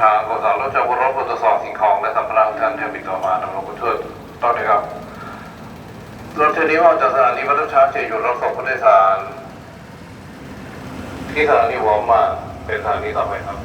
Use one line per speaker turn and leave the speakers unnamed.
ทางกสารถจักบนรถบนตรวจสอบสิ่งของและสัมภาระท่านเทวิตต่อมาดำรงผู้ช่วยต้อเลยครับรถเทยวนี้ออกจากสถานีวัดช้างเจอยู่รับส่งผู้โดยสาร ที่สถานีหัวมาเป็นสถานีต่อไปครับ